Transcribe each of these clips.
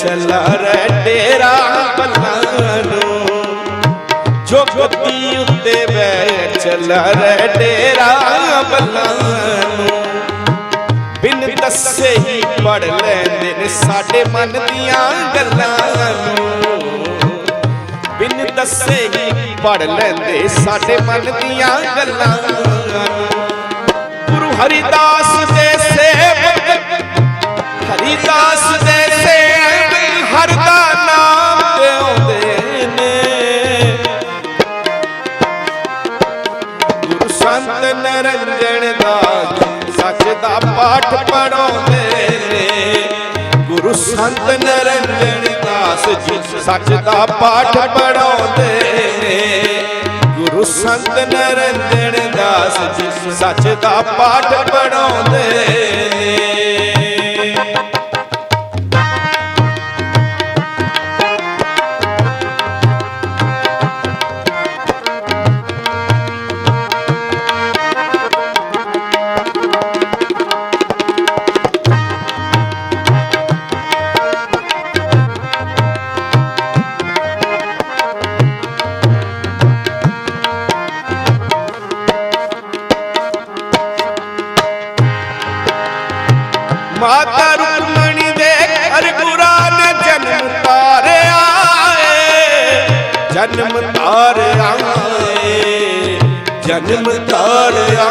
ਚੱਲਾ ਰਹਿ ਤੇਰਾ ਪੱਲਾ ਨੂੰ। ਜੋ ਗੋਤੀ ਉੱਤੇ ਬੈ ਚਲਾ ਰਹਿ ਤੇਰਾ ਪੱਲਾ ਨੂੰ। ਬਿਨ ਦੱਸੇ ਹੀ ਪੜ ਲੈਂਦੇ ਨੇ ਸਾਡੇ ਮਨ ਦੀਆਂ ਗੱਲਾਂ ਨੂੰ। ਬਿਨ ਦੱਸੇ ਹੀ ਪੜ ਲੈਂਦੇ ਸਾਡੇ ਮਨ ਦੀਆਂ ਗੱਲਾਂ ਗੁਰੂ ਹਰਿਦਾਸ ਦੇ ਸੇਵਕ ਸੰਤ ਨਰੰਜਨ ਦਾਸ ਸੱਚ ਦਾ ਪਾਠ ਪੜਾਉਂਦੇ ਨੇ। ਗੁਰੂ ਸੰਤ ਨਰੰਜਨ ਦਾਸ ਜੀ ਸੱਚ ਦਾ ਪਾਠ ਪੜਾਉਂਦੇ ਨੇ। ਗੁਰੂ ਸੰਤ ਨਰੰਜਨ ਦਾਸ ਜੀ ਸੱਚ ਦਾ ਪਾਠ ਪੜਾਉਂਦੇ ਮਾਤਾ ਰੁਕਮਣੀ ਦੇ ਘਰ ਗੁਰਾਂ ਨੇ ਜਨਮ ਤਾਰਿਆ ਏ। ਜਨਮ ਤਾਰਿਆ ਏ। ਜਨਮ ਤਾਰਿਆ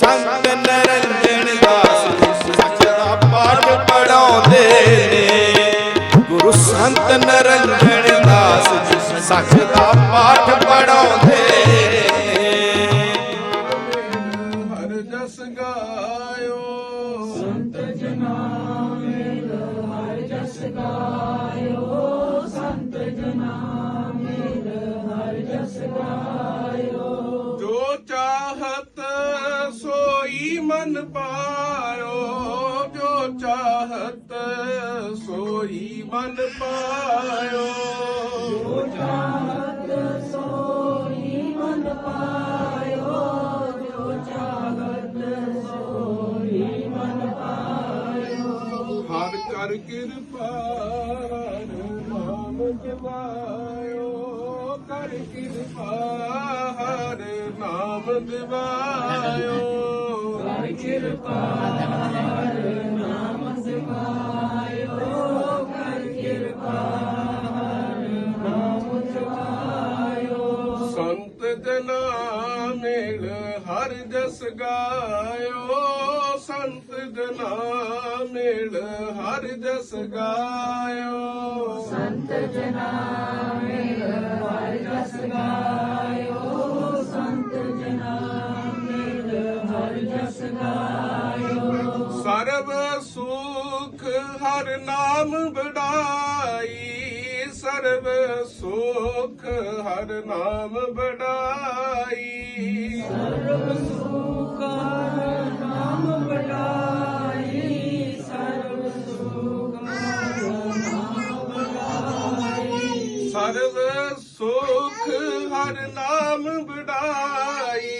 ਸੰਤ ਨਰੰਜਨ ਦਾਸ, ਸੱਚ ਦਾ ਪਾਠ ਪੜਾਉਂਦੇ ਨੇ। ਗੁਰੂ ਸੰਤ ਨਰੰਜਨ ਦਾਸ ਜੀ ਸੱਚ ਦਾ ਪਾਠ ਮਨ ਪਾਇਓ। ਜੋ ਚਾਹਤ ਸੋਈ ਮਨ ਪਾਇਓ ਜੋ ਹਰ ਕਰ ਕਿਰਪਾ ਨਾਮ ਜਵਾਇਓ ਕਰ ਕਿਰਪਾ ਹਰ ਨਾਮ ਦਿਵਾਇਓ। ਕਰ ਕਿਰਪਾ ਸੰਤ ਜਨਾ ਮੇਲ ਹਰ ਜਸ ਗਾਇਓ। ਸੰਤ ਜਨਾ ਮੇਲ ਹਰ ਜਸ ਗਾਇਓ ਸੰਤ ਸਰਬ ਸੁਖ ਹਰ ਨਾਮ ਬੜਾਈ ਸਰਬ ਸੁਖ ਹਰ ਨਾਮ ਬੜਾਈ ਸਰਬ ਸੁਖ ਹਰ ਨਾਮ ਬੜਾਈ ਸਰਬ ਸੁਖ ਹਰ ਨਾਮ ਬੜਾਈ